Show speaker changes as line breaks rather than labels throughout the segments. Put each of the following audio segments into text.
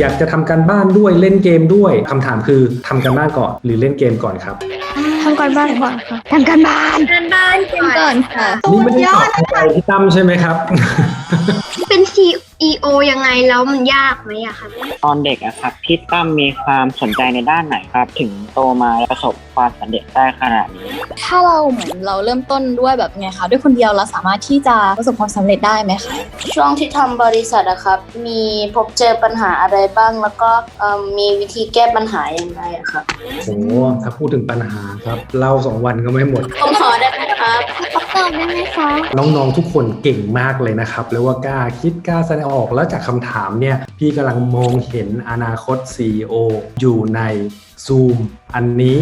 อยากจะทำการบ้านด้วยเล่นเกมด้วยคำถามคือทำการบ้านก่อนหรือเล่นเกมก่อนครับ
ทำการบ้านก่อนค่ะ
ทำการบ้าน
การบ้านก่อนค่ะ
นี่ไม่ได้ตอบใจพี่ตั้มใช่ไหมครับ
เป็น CEO ยังไงแล้วมันยากไหมอะคะ
ตอนเด็กอะครับพี่ตั้มมีความสนใจในด้านไหนครับ ถึงโตมาแล้วประสบความสำเร็จได้ขนาดนี้
ถ้าเราเหมือนเราเริ่มต้นด้วยแบบไงคะด้วยคนเดียวเราสามารถที่จะประสบความสำเร็จได้ไหมคะ
ช่วงที่ทำบริษัทอะครับ มีพบเจอปัญหาอะไรบ้าง แล้วก็เอิ่มมีวิธีแก้ปัญหาอย่างไรอะครับ
โอ้โหถ้าพูดถึงปัญหาครับเล่าสองวันก็ไม่หมด
ผมขอได้ไหมครับ
ตอบได้ไหมคะ
น้องๆทุกคนเก่งมากเลยนะครับเรียกว่ากล้าคิดกล้าแสดงออกแล้วจากคำถามเนี่ยพี่กำลังมองเห็นอนาคต CEO อยู่ใน Zoom อันนี้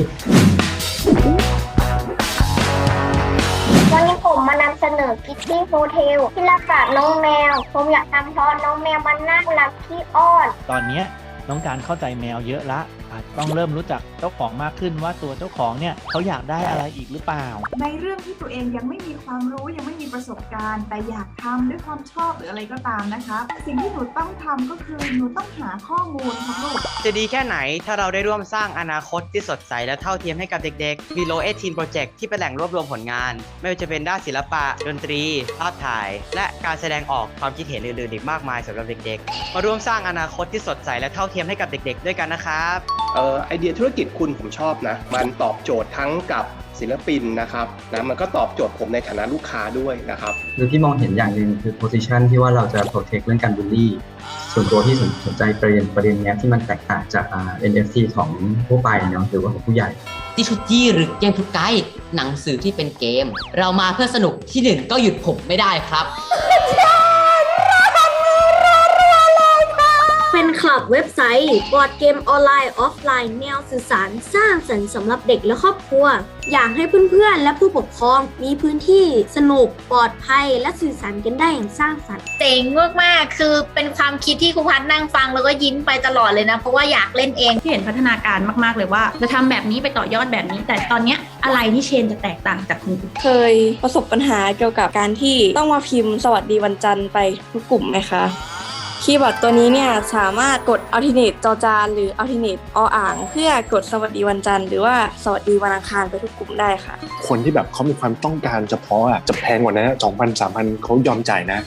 วันนี้ผมมานำเสนอคิตตี้โฮเทลที่รักษาน้องแมว ผมอยากทำเพราะน้องแมวมันน่ารักที่อ้อน
ตอนเนี้ย น้องการเข้าใจแมวเยอะละอาจต้องเริ่มรู้จักเจ้าของมากขึ้นว่าตัวเจ้าของเนี่ยเขาอยากได้อะไรอีกหรือเปล่า
ในเรื่องที่ตัวเองยังไม่มีความรู้ยังไม่มีประสบการณ์ แต่อยากทำด้วยความชอบหรืออะไรก็ตามนะคะสิ่งที่หนูต้องทำก็คือหนูต้องหาข้อมูลครับลูก
จะดีแค่ไหนถ้าเราได้ร่วมสร้างอนาคตที่สดใสและเท่าเทียมให้กับเด็กๆ Below 18 Project ที่เป็นแหล่งรวบรวมผลงาน ไม่ว่าจะเป็นด้านศิลปะ ดนตรีภาพถ่าย และการแสดงออกความคิดเห็นอื่นๆอีกมากมายสำหรับเด็กๆ มาร่วมสร้างอนาคตที่สดใสและเท่าเทียมให้กับเด็กๆ ด้วยกันนะครับ
เอ่อไอเดียธุรกิจคุณผมชอบนะ มันตอบโจทย์ทั้งกับศิลปินนะครับนะมันก็ตอบโจทย์ผมในฐานะลูกค้าด้วยนะครับ
คือพี่มองเห็นอย่างหนึ่งคือ position ที่ว่าเราจะ protect เรื่องการบูลลี่ ส่วนตัวที่สนสนใจประเด็นประเด็นเนี้ยที่มันแตกต่างจากอ่า NFT ของทั่วไปเนาะหรือว่าของผู้ใหญ่
ดิชุจี้หรือเกมทุกไกด์หนังสือที่เป็นเกม เรามาเพื่อสนุกที่หนึ่งก็หยุดผมไม่ได้ครับ
เป็นคลับเว็บไซต์บอร์ดเกมออนไลน์ออฟไลน์แนวสื่อสารสร้างสรรค์สำหรับเด็กและครอบครัว อยากให้เพื่อนๆ และผู้ปกครองมีพื้นที่สนุกปลอดภัยและสื่อสารกันได้อย่างสร้างสรรค์
เจ๋งมากๆคือเป็นความคิดที่ครูพัฒนั่งฟังแล้วก็ยิ้มไปตลอดเลยนะ เพราะว่าอยากเล่นเอง
ที่เห็นพัฒนาการมากๆเลยว่า จะทำแบบนี้ไปต่อยอดแบบนี้ แต่ตอนเนี้ยอะไรที่เชนจะแตกต่างจากคนอื่น
เคยประสบปัญหาเกี่ยวกับการที่ต้องมาพิมพ์สวัสดีวันจันทร์ไปทุกกลุ่มไหมคะ คีย์บอร์ดตัวนี้เนี่ยสามารถกด alternate จอจานหรือ alternate ออ่าง เพื่อกดสวัสดีวันจันทร์หรือว่าสวัสดีวันอังคารไปทุกกลุ่มได้ค่ะ
คนที่แบบเขามีความต้องการเฉพาะอะจะแพงกว่านี้สองพันสามพันเขายอมจ่ายนะ